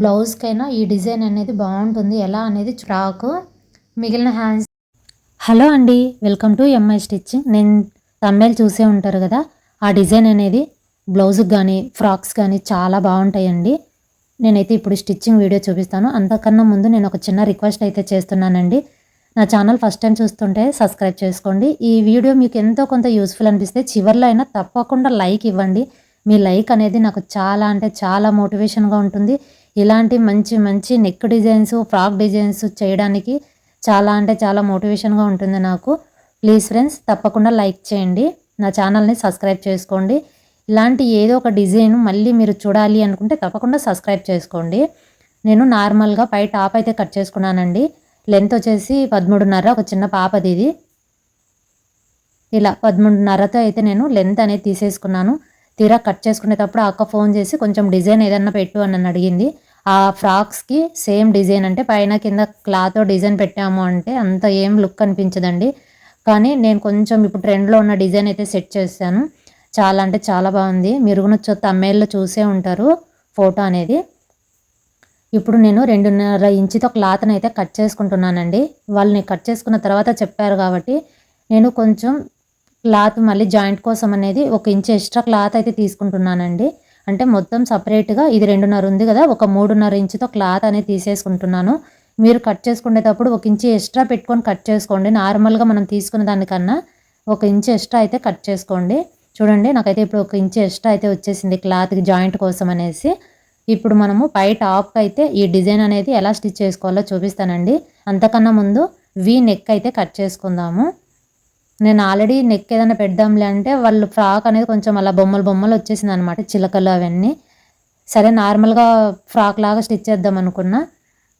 బ్లౌజ్కైనా ఈ డిజైన్ అనేది బాగుంటుంది. ఎలా అనేది ఫ్రాక్ మిగిలిన హ్యాండ్స్ హలో అండి welcome to M I stitching. నేను తమ్మేలు చూసే ఉంటారు కదా ఆ డిజైన్ అనేది బ్లౌజ్కి కానీ ఫ్రాక్స్ కానీ చాలా బాగుంటాయండి. నేనైతే ఇప్పుడు స్టిచ్చింగ్ వీడియో చూపిస్తాను. అంతకన్నా ముందు నేను ఒక చిన్న రిక్వెస్ట్ అయితే చేస్తున్నానండి. నా ఛానల్ ఫస్ట్ టైం చూస్తుంటే సబ్స్క్రైబ్ చేసుకోండి. ఈ వీడియో మీకు ఎంతో కొంత యూస్ఫుల్ అనిపిస్తే చివరిలో అయినా తప్పకుండా లైక్ ఇవ్వండి. మీ లైక్ అనేది నాకు చాలా అంటే చాలా మోటివేషన్గా ఉంటుంది. ఇలాంటి మంచి మంచి నెక్ డిజైన్స్ ఫ్రాక్ డిజైన్స్ చేయడానికి చాలా అంటే చాలా మోటివేషన్గా ఉంటుంది నాకు. ప్లీజ్ ఫ్రెండ్స్ తప్పకుండా లైక్ చేయండి. నా ఛానల్ని సబ్స్క్రైబ్ చేసుకోండి. ఇలాంటి ఏదో ఒక డిజైన్ మళ్ళీ మీరు చూడాలి అనుకుంటే తప్పకుండా సబ్స్క్రైబ్ చేసుకోండి. నేను నార్మల్గా పై టాప్ అయితే కట్ చేసుకున్నానండి. లెంత్ వచ్చేసి పదమూడున్నర ఒక చిన్న పాపది ఇది. ఇలా పదమూడున్నరతో అయితే నేను లెంత్ అనేది తీసేసుకున్నాను. తీరా కట్ చేసుకునేటప్పుడు అక్క ఫోన్ చేసి కొంచెం డిజైన్ ఏదన్నా పెట్టు అని అడిగింది. ఆ ఫ్రాక్స్కి సేమ్ డిజైన్ అంటే పైన కింద క్లాత్ డిజైన్ పెట్టాము అంటే అంత ఏం లుక్ అనిపించదండి. కానీ నేను కొంచెం ఇప్పుడు ట్రెండ్లో ఉన్న డిజైన్ అయితే సెట్ చేశాను. చాలా అంటే చాలా బాగుంది. మీరు కూడా తమ్మేళ్ళు చూసే ఉంటారు ఫోటో అనేది. ఇప్పుడు నేను రెండున్నర ఇంచుతో క్లాత్ని అయితే కట్ చేసుకుంటున్నానండి. వాళ్ళని కట్ చేసుకున్న తర్వాత చెప్పారు కాబట్టి నేను కొంచెం క్లాత్ మళ్ళీ జాయింట్ కోసం అనేది ఒక ఇంచు ఎక్స్ట్రా క్లాత్ అయితే తీసుకుంటున్నానండి. అంటే మొత్తం సపరేట్గా ఇది రెండున్నర ఉంది కదా ఒక మూడున్నర ఇంచుతో క్లాత్ అనేది తీసేసుకుంటున్నాను. మీరు కట్ చేసుకునేటప్పుడు ఒక ఇంచు ఎక్స్ట్రా పెట్టుకొని కట్ చేసుకోండి. నార్మల్గా మనం తీసుకున్న దానికన్నా ఒక ఇంచు ఎక్స్ట్రా అయితే కట్ చేసుకోండి. చూడండి నాకైతే ఇప్పుడు ఒక ఇంచు ఎక్స్ట్రా అయితే వచ్చేసింది క్లాత్కి జాయింట్ కోసం అనేసి. ఇప్పుడు మనము పై టాప్కి అయితే ఈ డిజైన్ అనేది ఎలా స్టిచ్ చేసుకోవాలో చూపిస్తానండి. అంతకన్నా ముందు వీ నెక్ అయితే కట్ చేసుకుందాము. నేను ఆల్రెడీ నెక్ ఏదైనా పెడదాంలే అంటే వాళ్ళు ఫ్రాక్ అనేది కొంచెం అలా బొమ్మలు బొమ్మలు వచ్చేసింది అనమాట చిలకలు అవన్నీ. సరే నార్మల్గా ఫ్రాక్ లాగా స్టిచ్ చేద్దాం అనుకున్నా.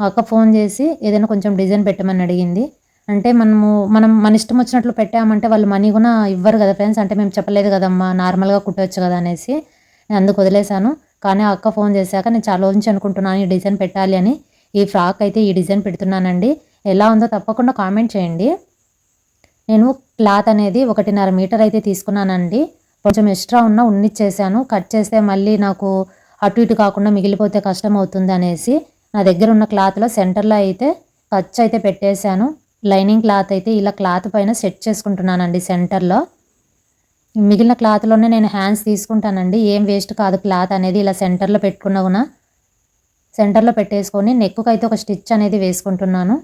అక్క ఫోన్ చేసి ఏదైనా కొంచెం డిజైన్ పెట్టమని అడిగింది. అంటే మనము మనం మన ఇష్టం వచ్చినట్లు పెట్టామంటే వాళ్ళు మనీ కూడా ఇవ్వరు కదా ఫ్రెండ్స్ అంటే మేము చెప్పలేదు కదమ్మా నార్మల్గా కుట్టవచ్చు కదా అనేసి. నేను అందుకు వదిలేశాను. కానీ అక్క ఫోన్ చేశాక నేను చాలా రోజు అనుకుంటున్నాను ఈ డిజైన్ పెట్టాలి అని. ఈ ఫ్రాక్ అయితే ఈ డిజైన్ పెడుతున్నానండి. ఎలా ఉందో తప్పకుండా కామెంట్ చేయండి. నేను క్లాత్ అనేది ఒకటిన్నర మీటర్ అయితే తీసుకున్నానండి. కొంచెం ఎక్స్ట్రా ఉన్న ఉన్నిచ్చేసాను. కట్ చేస్తే మళ్ళీ నాకు అటు ఇటు కాకుండా మిగిలిపోతే కష్టం అవుతుంది అనేసి నా దగ్గర ఉన్న క్లాత్లో సెంటర్లో అయితే ఖర్చు అయితే పెట్టేశాను. లైనింగ్ క్లాత్ అయితే ఇలా క్లాత్ పైన సెట్ చేసుకుంటున్నానండి సెంటర్లో. మిగిలిన క్లాత్లోనే నేను హ్యాండ్స్ తీసుకుంటానండి. ఏం వేస్ట్ కాదు క్లాత్ అనేది ఇలా సెంటర్లో పెట్టుకున్నా కూడా సెంటర్లో పెట్టేసుకొని నెక్కుకైతే అయితే ఒక స్టిచ్ అనేది వేసుకుంటున్నాను.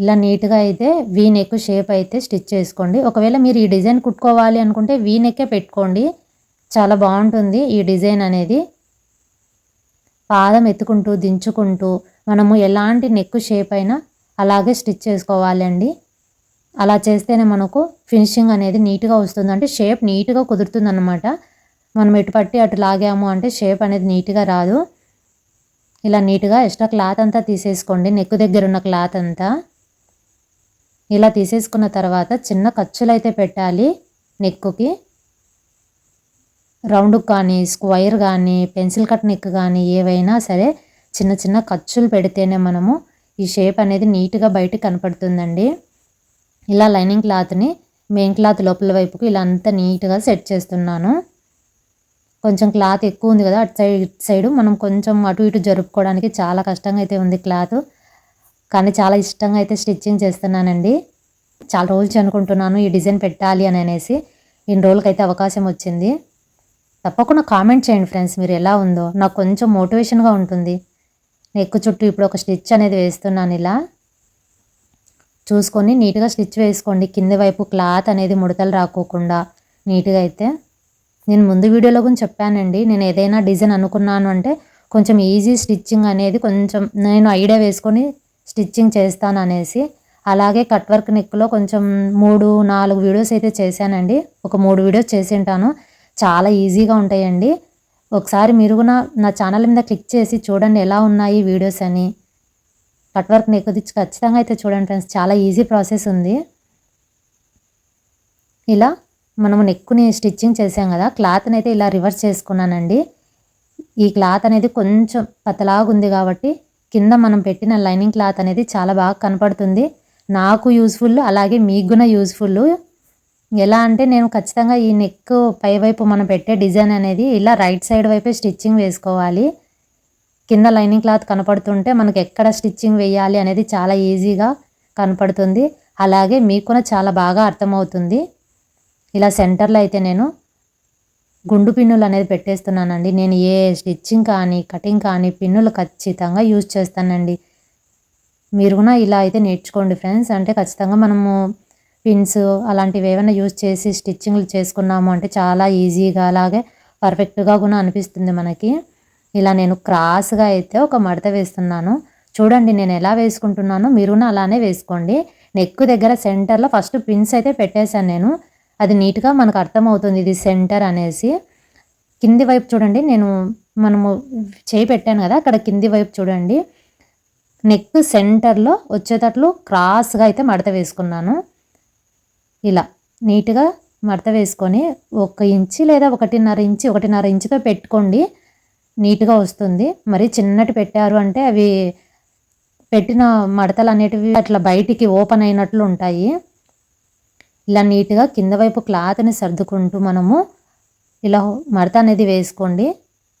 ఇలా నీట్గా అయితే వీ నెక్ షేప్ అయితే స్టిచ్ చేసుకోండి. ఒకవేళ మీరు ఈ డిజైన్ కుట్టుకోవాలి అనుకుంటే వీ నెక్కే పెట్టుకోండి. చాలా బాగుంటుంది ఈ డిజైన్ అనేది. పాదం ఎత్తుకుంటూ దించుకుంటూ మనము ఎలాంటి నెక్ షేప్ అయినా అలాగే స్టిచ్ చేసుకోవాలి అండి. అలా చేస్తేనే మనకు ఫినిషింగ్ అనేది నీట్గా వస్తుంది. అంటే షేప్ నీట్గా కుదురుతుంది అనమాట మనం ఎటు పట్టి అటు లాగాము అంటే షేప్ అనేది నీట్గా రాదు. ఇలా నీట్గా ఎక్స్ట్రా క్లాత్ అంతా తీసేసుకోండి. నెక్ దగ్గర ఉన్న క్లాత్ అంతా. ఇలా తీసేసుకున్న తర్వాత చిన్న ఖర్చులు అయితే పెట్టాలి నెక్కుకి. రౌండ్ కానీ స్క్వైర్ కానీ పెన్సిల్ కట్ నెక్ కానీ ఏవైనా సరే చిన్న చిన్న ఖర్చులు పెడితేనే మనము ఈ షేప్ అనేది నీట్గా బయటకు కనపడుతుందండి. ఇలా లైనింగ్ క్లాత్ని మెయిన్ క్లాత్ లోపల వైపుకి ఇలా అంతా నీట్గా సెట్ చేస్తున్నాను. కొంచెం క్లాత్ ఎక్కువ ఉంది కదా అటు సైడ్ ఇటు సైడ్ మనం కొంచెం అటు ఇటు జరుపుకోవడానికి చాలా కష్టంగా అయితే ఉంది క్లాత్. కానీ చాలా ఇష్టంగా అయితే స్టిచ్చింగ్ చేస్తున్నానండి. చాలా రోజులు అనుకుంటున్నాను ఈ డిజైన్ పెట్టాలి అని అనేసి ఇన్ని రోజులకైతే అవకాశం వచ్చింది. తప్పకుండా కామెంట్ చేయండి ఫ్రెండ్స్ మీరు ఎలా ఉందో. నాకు కొంచెం మోటివేషన్గా ఉంటుంది. నెక్ చుట్టూ ఇప్పుడు ఒక స్టిచ్ అనేది వేస్తున్నాను ఇలా. చూసుకొని నీట్గా స్టిచ్ వేసుకోండి. కింది వైపు క్లాత్ అనేది ముడతలు రాకోకుండా నీట్గా అయితే. నేను ముందు వీడియోలో గురించి చెప్పానండి నేను ఏదైనా డిజైన్ అనుకున్నాను అంటే కొంచెం ఈజీ స్టిచ్చింగ్ అనేది కొంచెం నేను ఐడియా వేసుకొని స్టిచ్చింగ్ చేస్తాను అనేసి అలాగే కట్ వర్క్ నెక్లో కొంచెం మూడు నాలుగు వీడియోస్ అయితే చేశానండి. ఒక మూడు వీడియోస్ చేసి ఉంటాను చాలా ఈజీగా ఉంటాయండి. ఒకసారి మీరు కూడా నా ఛానల్ మీద క్లిక్ చేసి చూడండి ఎలా ఉన్నాయి వీడియోస్ అని. కట్ వర్క్ నెక్ ఖచ్చితంగా అయితే చూడండి ఫ్రెండ్స్ చాలా ఈజీ ప్రాసెస్ ఉంది. ఇలా మనము నెక్కుని స్టిచ్చింగ్ చేసాం కదా క్లాత్ని అయితే ఇలా రివర్స్ చేసుకున్నానండి. ఈ క్లాత్ అనేది కొంచెం పతలాగా ఉంది కాబట్టి కింద మనం పెట్టిన లైనింగ్ క్లాత్ అనేది చాలా బాగా కనపడుతుంది. నాకు యూస్ఫుల్ అలాగే మీకు కూడా యూస్ఫుల్. ఎలా అంటే నేను ఖచ్చితంగా ఈ నెక్ పైవైపు మనం పెట్టే డిజైన్ అనేది ఇలా రైట్ సైడ్ వైపే స్టిచ్చింగ్ వేసుకోవాలి. కింద లైనింగ్ క్లాత్ కనపడుతుంటే మనకు ఎక్కడ స్టిచ్చింగ్ వేయాలి అనేది చాలా ఈజీగా కనపడుతుంది. అలాగే మీకు కూడా చాలా బాగా అర్థమవుతుంది. ఇలా సెంటర్లో అయితే నేను గుండు పిన్నులు అనేది పెట్టేస్తున్నానండి. నేను ఏ స్టిచ్చింగ్ కానీ కటింగ్ కానీ పిన్నులు ఖచ్చితంగా యూజ్ చేస్తానండి. మీరు కూడా ఇలా అయితే నేర్చుకోండి ఫ్రెండ్స్. అంటే ఖచ్చితంగా మనము పిన్స్ అలాంటివి ఏమైనా యూజ్ చేసి స్టిచ్చింగ్లు చేసుకున్నాము అంటే చాలా ఈజీగా అలాగే పర్ఫెక్ట్గా కూడా అనిపిస్తుంది మనకి. ఇలా నేను క్రాస్గా అయితే ఒక మడత వేస్తున్నాను. చూడండి నేను ఎలా వేసుకుంటున్నానో మీరు అలానే వేసుకోండి. నెక్ దగ్గర సెంటర్లో ఫస్ట్ పిన్స్ అయితే పెట్టేశాను నేను. అది నీట్గా మనకు అర్థమవుతుంది. ఇది సెంటర్ అనేసి. కింది వైపు చూడండి నేను మనము చేయి పెట్టాను కదా అక్కడ కింది వైపు చూడండి. నెక్ సెంటర్లో వచ్చేటట్లు క్రాస్గా అయితే మడత వేసుకున్నాను. ఇలా నీట్గా మడత వేసుకొని ఒక ఇంచి లేదా ఒకటిన్నర ఇంచి ఒకటిన్నర ఇంచుతో పెట్టుకోండి. నీట్గా వస్తుంది. మరి చిన్నటి పెట్టారు అంటే అవి పెట్టిన మడతలు అనేటివి అట్లా బయటికి ఓపెన్ అయినట్లు ఉంటాయి. ఇలా నీట్గా కింద వైపు క్లాత్ని సర్దుకుంటూ మనము ఇలా మడత అనేది వేసుకోండి.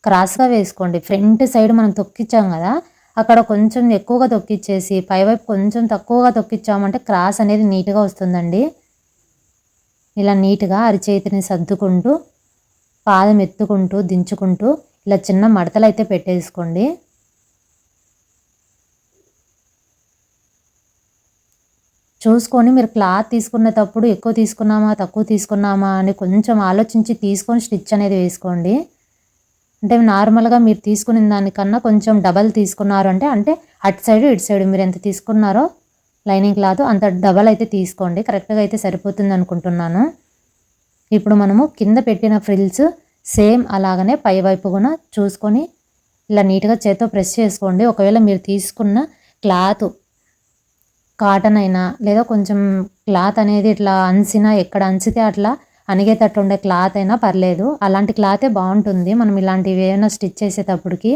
క్రాస్గా వేసుకోండి. ఫ్రంట్ సైడ్ మనం తొక్కిచ్చాం కదా అక్కడ కొంచెం ఎక్కువగా తొక్కిచ్చేసి పైవైపు కొంచెం తక్కువగా తొక్కిచ్చామంటే క్రాస్ అనేది నీట్గా వస్తుందండి. ఇలా నీట్గా అరిచేతిని సర్దుకుంటూ పాదం ఎత్తుకుంటూ దించుకుంటూ ఇలా చిన్న మడతలు అయితే పెట్టేసుకోండి. చూసుకొని మీరు క్లాత్ తీసుకునేటప్పుడు ఎక్కువ తీసుకున్నామా తక్కువ తీసుకున్నామా అని కొంచెం ఆలోచించి తీసుకొని స్టిచ్ అనేది వేసుకోండి. అంటే నార్మల్గా మీరు తీసుకున్న దానికన్నా కొంచెం డబల్ తీసుకున్నారు అంటే అంటే అటు సైడ్ ఇటు సైడ్ మీరు ఎంత తీసుకున్నారో లైనింగ్ క్లాత్ అంత డబల్ అయితే తీసుకోండి. కరెక్ట్గా అయితే సరిపోతుంది అనుకుంటున్నాను. ఇప్పుడు మనము కింద పెట్టిన ఫ్రిల్స్ సేమ్ అలాగనే పై వైపు కూడా చూసుకొని ఇలా నీట్గా చేత్తో ప్రెస్ చేసుకోండి. ఒకవేళ మీరు తీసుకున్న క్లాత్ కాటన్ అయినా లేదా కొంచెం క్లాత్ అనేది ఇట్లా అంచినా ఎక్కడ అంచితే అట్లా అణిగేటట్టు ఉండే క్లాత్ అయినా పర్లేదు. అలాంటి క్లాతే బాగుంటుంది. మనం ఇలాంటివి ఏమైనా స్టిచ్ చేసేటప్పటికి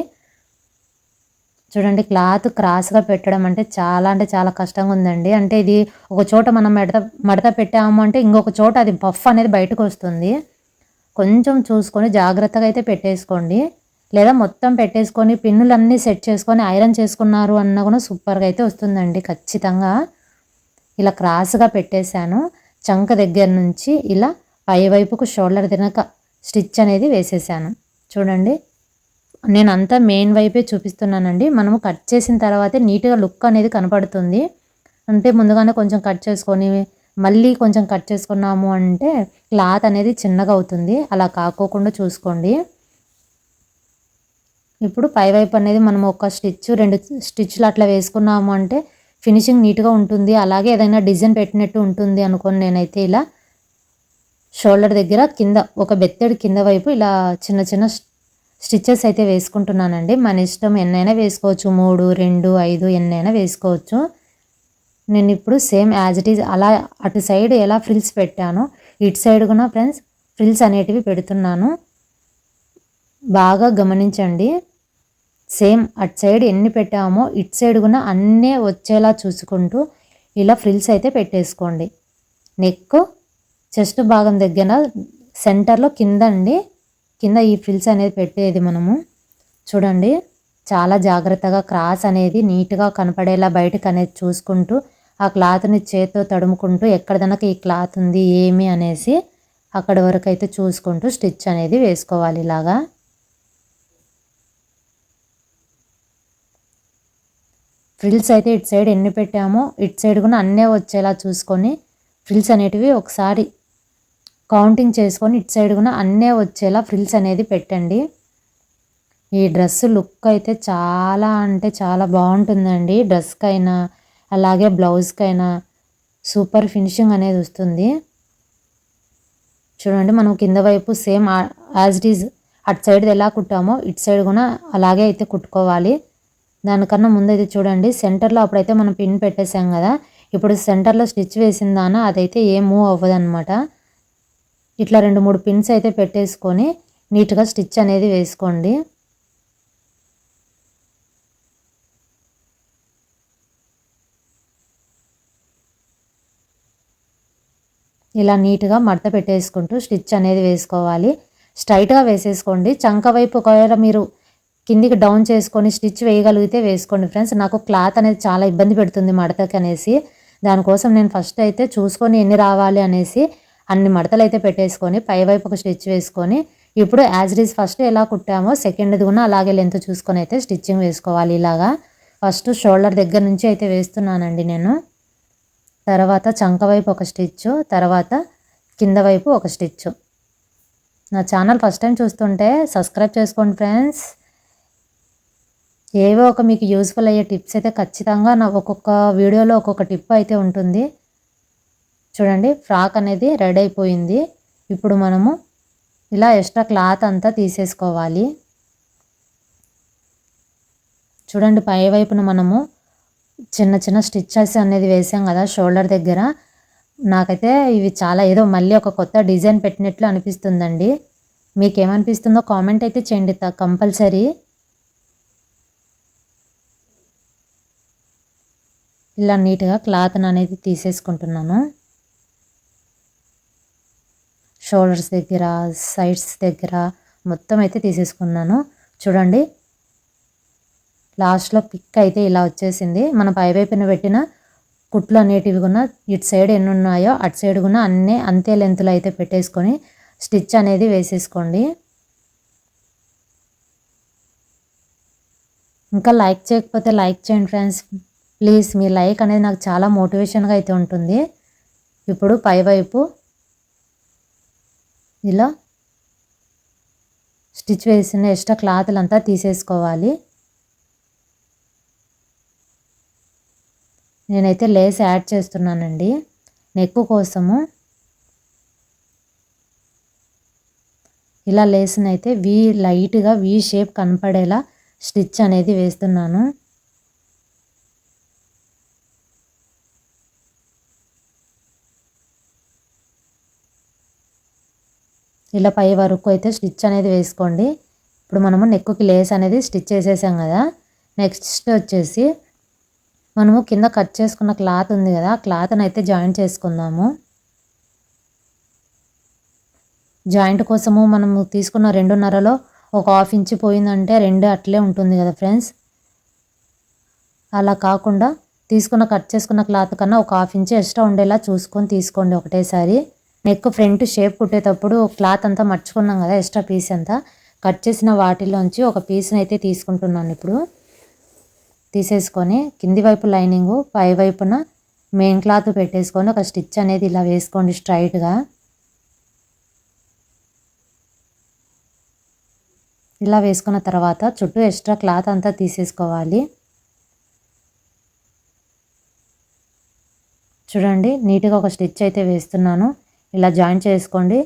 చూడండి క్లాత్ క్రాస్గా పెట్టడం అంటే చాలా అంటే చాలా కష్టంగా ఉందండి అంటే ఇది ఒక చోట మనం మడత మడత పెట్టాము అంటే ఇంకొక చోట అది పఫ్ అనేది బయటకు వస్తుంది కొంచెం చూసుకొని జాగ్రత్తగా అయితే పెట్టేసుకోండి. లేదా మొత్తం పెట్టేసుకొని పిన్నులన్నీ సెట్ చేసుకొని ఐరన్ చేసుకున్నారు అన్న కూడా సూపర్గా అయితే వస్తుందండి ఖచ్చితంగా. ఇలా క్రాస్గా పెట్టేశాను. చంక దగ్గర నుంచి ఇలా పైవైపుకు షోల్డర్ తినక స్టిచ్ అనేది వేసేసాను చూడండి నేను అంతా మెయిన్ వైపే చూపిస్తున్నానండి. మనము కట్ చేసిన తర్వాతే నీట్గా లుక్ అనేది కనపడుతుంది. అంటే ముందుగానే కొంచెం కట్ చేసుకొని మళ్ళీ కొంచెం కట్ చేసుకున్నాము అంటే క్లాత్ అనేది చిన్నగా అవుతుంది. అలా కాకోకుండా చూసుకోండి. ఇప్పుడు పైవైపు అనేది మనం ఒక స్టిచ్ రెండు స్టిచ్లు అట్లా వేసుకున్నాము అంటే ఫినిషింగ్ నీట్గా ఉంటుంది. అలాగే ఏదైనా డిజైన్ పెట్టినట్టు ఉంటుంది అనుకోని నేనైతే ఇలా. షోల్డర్ దగ్గర కింద ఒక బెత్తడి కింద వైపు ఇలా చిన్న చిన్న స్టిచ్చెస్ అయితే వేసుకుంటున్నానండి. మన ఇష్టం ఎన్నైనా వేసుకోవచ్చు. మూడు రెండు ఐదు ఎన్నైనా వేసుకోవచ్చు. నేను ఇప్పుడు సేమ్ యాజ్ ఇట్ ఈజ్ అలా అటు సైడ్ ఎలా ఫ్రిల్స్ పెట్టానో ఇటు సైడ్ కూడా ఫ్రెండ్స్ ఫ్రిల్స్ అనేటివి పెడుతున్నాను. బాగా గమనించండి. సేమ్ అటు సైడ్ ఎన్ని పెట్టామో ఇటు సైడ్ కూడా అన్నీ వచ్చేలా చూసుకుంటూ ఇలా ఫ్రిల్స్ అయితే పెట్టేసుకోండి. నెక్ చెస్ట్ భాగం దగ్గర సెంటర్లో కింద అండి కింద ఈ ఫ్రిల్స్ అనేది పెట్టేది మనము. చూడండి చాలా జాగ్రత్తగా క్రాస్ అనేది నీట్గా కనపడేలా బయటకు అనేది చూసుకుంటూ ఆ క్లాత్ని చేతితో తడుముకుంటూ ఎక్కడదనక ఈ క్లాత్ ఉంది ఏమి అనేసి అక్కడి వరకు అయితే చూసుకుంటూ స్టిచ్ అనేది వేసుకోవాలి ఇలాగా. ఫ్రిల్స్ అయితే ఇటు సైడ్ ఎన్ని పెట్టామో ఇటు సైడ్ కూడా అన్నీ వచ్చేలా చూసుకొని ఫ్రిల్స్ అనేటివి ఒకసారి కౌంటింగ్ చేసుకొని ఇటు సైడ్ కూడా అన్నీ వచ్చేలా ఫ్రిల్స్ అనేది పెట్టండి. ఈ డ్రెస్ లుక్ అయితే చాలా అంటే చాలా బాగుంటుందండి. డ్రెస్కైనా అలాగే బ్లౌజ్కైనా సూపర్ ఫినిషింగ్ అనేది వస్తుంది. చూడండి మనం కింద వైపు సేమ్ యాజ్ ఇట్ ఈజ్ అటు సైడ్ ఎలా కుట్టామో ఇటు సైడ్ కూడా అలాగే అయితే కుట్టుకోవాలి. దానికన్నా ముందు అయితే చూడండి. సెంటర్లో అప్పుడైతే మనం పిన్ పెట్టేసాం కదా. ఇప్పుడు సెంటర్లో స్టిచ్ వేసిన దాన అదైతే ఏం మూవ్ అవ్వదనమాట ఇట్లా రెండు మూడు పిన్స్ అయితే పెట్టేసుకొని నీట్గా స్టిచ్ అనేది వేసుకోండి. ఇలా నీట్గా మడత పెట్టేసుకుంటూ స్టిచ్ అనేది వేసుకోవాలి. స్ట్రైట్గా వేసేసుకోండి. చంక వైపు ఒకవేళ మీరు కిందికి డౌన్ చేసుకొని స్టిచ్ వేయగలిగితే వేసుకోండి ఫ్రెండ్స్. నాకు క్లాత్ అనేది చాలా ఇబ్బంది పెడుతుంది మడతకి అనేసి. దానికోసం నేను ఫస్ట్ అయితే చూసుకొని ఎన్ని రావాలి అనేసి అన్ని మడతలు అయితే పెట్టేసుకొని పైవైపు ఒక స్టిచ్ వేసుకొని ఇప్పుడు యాజ్ ఇట్ ఫస్ట్ ఎలా కుట్టామో సెకండ్ది కూడా అలాగే లెంత్ చూసుకొని అయితే స్టిచ్చింగ్ వేసుకోవాలి ఇలాగా. ఫస్ట్ షోల్డర్ దగ్గర నుంచి అయితే వేస్తున్నానండి నేను. తర్వాత చంక వైపు ఒక స్టిచ్ తర్వాత కింద వైపు ఒక స్టిచ్ నా ఛానల్ ఫస్ట్ టైం చూస్తుంటే సబ్స్క్రైబ్ చేసుకోండి ఫ్రెండ్స్. ఏవో ఒక మీకు యూస్ఫుల్ అయ్యే టిప్స్ అయితే ఖచ్చితంగా నా ఒక్కొక్క వీడియోలో ఒక్కొక్క టిప్ అయితే ఉంటుంది. చూడండి ఫ్రాక్ అనేది రెడీ అయిపోయింది. ఇప్పుడు మనము ఇలా ఎక్స్ట్రా క్లాత్ అంతా తీసేసుకోవాలి. చూడండి పై వైపున మనము చిన్న చిన్న స్టిచ్చెస్ అనేది వేసాం కదా షోల్డర్ దగ్గర. నాకైతే ఇవి చాలా ఏదో మళ్ళీ ఒక కొత్త డిజైన్ పెట్టినట్లు అనిపిస్తుందండి. మీకు ఏమనిపిస్తుందో కామెంట్ అయితే చేయండి కంపల్సరీ ఇలా నీట్గా క్లాత్ అనేది తీసేసుకుంటున్నాను. షోల్డర్స్ దగ్గర సైడ్స్ దగ్గర మొత్తం అయితే తీసేసుకున్నాను. చూడండి. లాస్ట్లో పిక్ అయితే ఇలా వచ్చేసింది. మన పైవైపున పెట్టిన కుట్లు అనేటివి కూడా ఇటు సైడ్ ఎన్ని ఉన్నాయో అటు సైడ్ కూడా అన్నీ అంతే లెంత్లో అయితే పెట్టేసుకొని స్టిచ్ అనేది వేసేసుకోండి. ఇంకా లైక్ చేయకపోతే లైక్ చేయండి ఫ్రెండ్స్. ప్లీజ్ మీ లైక్ అనేది నాకు చాలా మోటివేషన్గా అయితే ఉంటుంది. ఇప్పుడు పైవైపు ఇలా స్టిచ్ వేసిన ఎక్స్ట్రా క్లాత్లు అంతా తీసేసుకోవాలి. నేనైతే లేస్ యాడ్ చేస్తున్నానండి. నెక్ కోసము ఇలా లేస్ని అయితే వి లైట్గా వి షేప్ కనపడేలా స్టిచ్ అనేది వేస్తున్నాను. ఇలా పై వరకు అయితే స్టిచ్ అనేది వేసుకోండి. ఇప్పుడు మనము నెక్కుకి లేస్ అనేది స్టిచ్ చేసేసాం కదా. నెక్స్ట్ వచ్చేసి మనము కింద కట్ చేసుకున్న క్లాత్ ఉంది కదా ఆ క్లాత్ని అయితే జాయింట్ చేసుకుందాము. జాయింట్ కోసము మనము తీసుకున్న రెండున్నరలో ఒక హాఫ్ ఇంచ్ పోయిందంటే రెండు అట్లే ఉంటుంది కదా ఫ్రెండ్స్. అలా కాకుండా తీసుకున్న కట్ చేసుకున్న క్లాత్ కన్నా ఒక హాఫ్ ఇంచ్ ఎక్స్ట్రా ఉండేలా చూసుకొని తీసుకోండి ఒకటేసారి. నెక్ ఫ్రంట్ షేప్ కుట్టేటప్పుడు క్లాత్ అంతా మర్చుకున్నాం కదా ఎక్స్ట్రా పీస్ అంతా. కట్ చేసిన వాటిలోంచి ఒక పీస్ని అయితే తీసుకుంటున్నాను ఇప్పుడు. తీసేసుకొని కింది వైపు లైనింగ్ పై వైపున మెయిన్ క్లాత్ పెట్టేసుకొని ఒక స్టిచ్ అనేది ఇలా వేసుకోండి స్ట్రైట్గా. ఇలా వేసుకున్న తర్వాత చుట్టూ ఎక్స్ట్రా క్లాత్ అంతా తీసేసుకోవాలి. చూడండి నీట్గా ఒక స్టిచ్ అయితే వేస్తున్నాను. ఇలా జాయిన్ చేసుకోండి.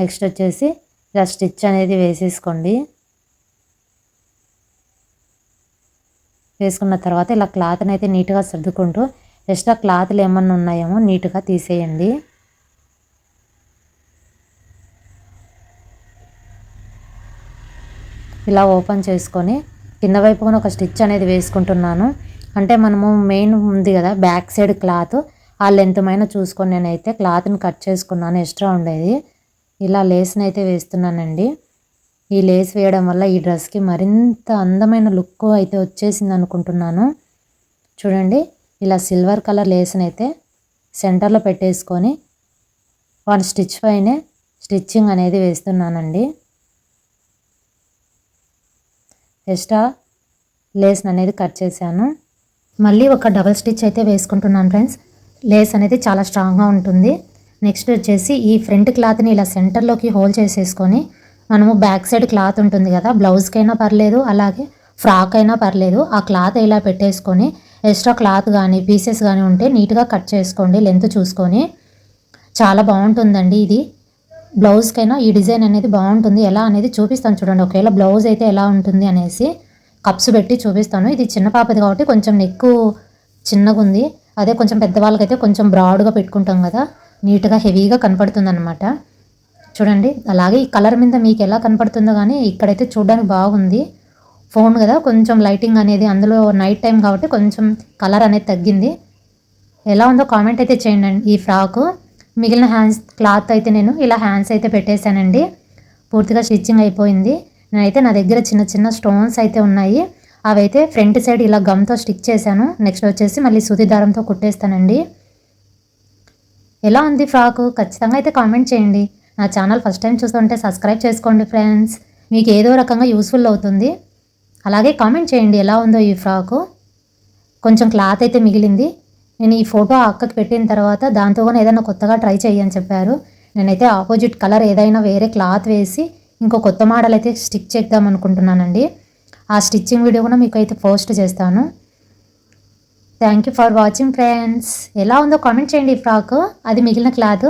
నెక్స్ట్ వచ్చేసి ఇలా స్టిచ్ అనేది వేసేసుకోండి. వేసుకున్న తర్వాత ఇలా క్లాత్ని అయితే నీట్గా సర్దుకుంటూ ఎక్స్ట్రా క్లాత్లు ఏమన్నా ఉన్నాయేమో నీట్గా తీసేయండి. ఇలా ఓపెన్ చేసుకొని కింద వైపున ఒక స్టిచ్ అనేది వేసుకుంటున్నాను. అంటే మనము మెయిన్ ఉంది కదా బ్యాక్ సైడ్ క్లాత్. ఆ లెంత్ పైన చూసుకొని నేనైతే క్లాత్ని కట్ చేసుకున్నాను. ఎక్స్ట్రా ఉండేది. ఇలా లేస్ని అయితే వేస్తున్నానండి. ఈ లేస్ వేయడం వల్ల ఈ డ్రెస్కి మరింత అందమైన లుక్ అయితే వచ్చేసింది అనుకుంటున్నాను. చూడండి ఇలా సిల్వర్ కలర్ లేస్ని అయితే సెంటర్లో పెట్టేసుకొని వన్ స్టిచ్ పైనే స్టిచ్చింగ్ అనేది వేస్తున్నానండి. ఎక్స్ట్రా లేస్ అనేది కట్ చేశాను. మళ్ళీ ఒక డబల్ స్టిచ్ అయితే వేసుకుంటున్నాను ఫ్రెండ్స్ లేస్ అనేది చాలా స్ట్రాంగ్గా ఉంటుంది. నెక్స్ట్ వచ్చేసి ఈ ఫ్రంట్ క్లాత్ని ఇలా సెంటర్లోకి హోల్ చేసేసుకొని మనము బ్యాక్ సైడ్ క్లాత్ ఉంటుంది కదా బ్లౌజ్కైనా పర్లేదు అలాగే ఫ్రాక్ అయినా పర్లేదు ఆ క్లాత్ ఇలా పెట్టేసుకొని ఎక్స్ట్రా క్లాత్ కానీ పీసెస్ కానీ ఉంటే నీట్గా కట్ చేసుకోండి లెంత్ చూసుకొని. చాలా బాగుంటుందండి ఇది. బ్లౌజ్కైనా ఈ డిజైన్ అనేది బాగుంటుంది. ఎలా అనేది చూపిస్తాను చూడండి. ఒకవేళ బ్లౌజ్ అయితే ఎలా ఉంటుంది అనేసి కప్స్ పెట్టి చూపిస్తాను. ఇది చిన్న పాపది కాబట్టి కొంచెం నెక్కు చిన్నగా ఉంది అదే కొంచెం పెద్దవాళ్ళకైతే కొంచెం బ్రాడ్గా పెట్టుకుంటాం కదా నీట్గా హెవీగా కనపడుతుంది అనమాట చూడండి అలాగే ఈ కలర్ మీద మీకు ఎలా కనపడుతుందో కానీ ఇక్కడైతే చూడడానికి బాగుంది. ఫోన్ కదా కొంచెం లైటింగ్ అనేది అందులో నైట్ టైం కాబట్టి కొంచెం కలర్ అనేది తగ్గింది. ఎలా ఉందో కామెంట్ అయితే చేయండి. ఈ ఫ్రాకు మిగిలిన హ్యాండ్స్ క్లాత్ అయితే నేను ఇలా హ్యాండ్స్ అయితే పెట్టేశానండి. పూర్తిగా స్టిచ్చింగ్ అయిపోయింది. నేనైతే నా దగ్గర చిన్న చిన్న స్టోన్స్ అయితే ఉన్నాయి. అవైతే ఫ్రంట్ సైడ్ ఇలా గమ్తో స్టిక్ చేశాను. నెక్స్ట్ వచ్చేసి మళ్ళీ సూది దారంతో కుట్టేస్తానండి. ఎలా ఉంది ఫ్రాకు? ఖచ్చితంగా అయితే కామెంట్ చేయండి. నా ఛానల్ ఫస్ట్ టైం చూస్తుంటే సబ్స్క్రైబ్ చేసుకోండి ఫ్రెండ్స్. మీకు ఏదో రకంగా యూస్ఫుల్ అవుతుంది. అలాగే కామెంట్ చేయండి ఎలా ఉందో ఈ ఫ్రాకు. కొంచెం క్లాత్ అయితే మిగిలింది. నేను ఈ ఫోటో అక్కకి పెట్టిన తర్వాత దాంతో కూడా ఏదైనా కొత్తగా ట్రై చేయని చెప్పారు. నేనైతే ఆపోజిట్ కలర్ ఏదైనా వేరే క్లాత్ వేసి ఇంకో కొత్త మోడల్ అయితే స్టిక్ చేద్దాం అనుకుంటున్నానండి. ఆ స్టిచ్చింగ్ వీడియో కూడా మీకు అయితే పోస్ట్ చేస్తాను. Thank you for watching friends ఎలా ఉందో కామెంట్ చేయండి ఈ ఫ్రాక్ అది మిగిలిన క్లాత్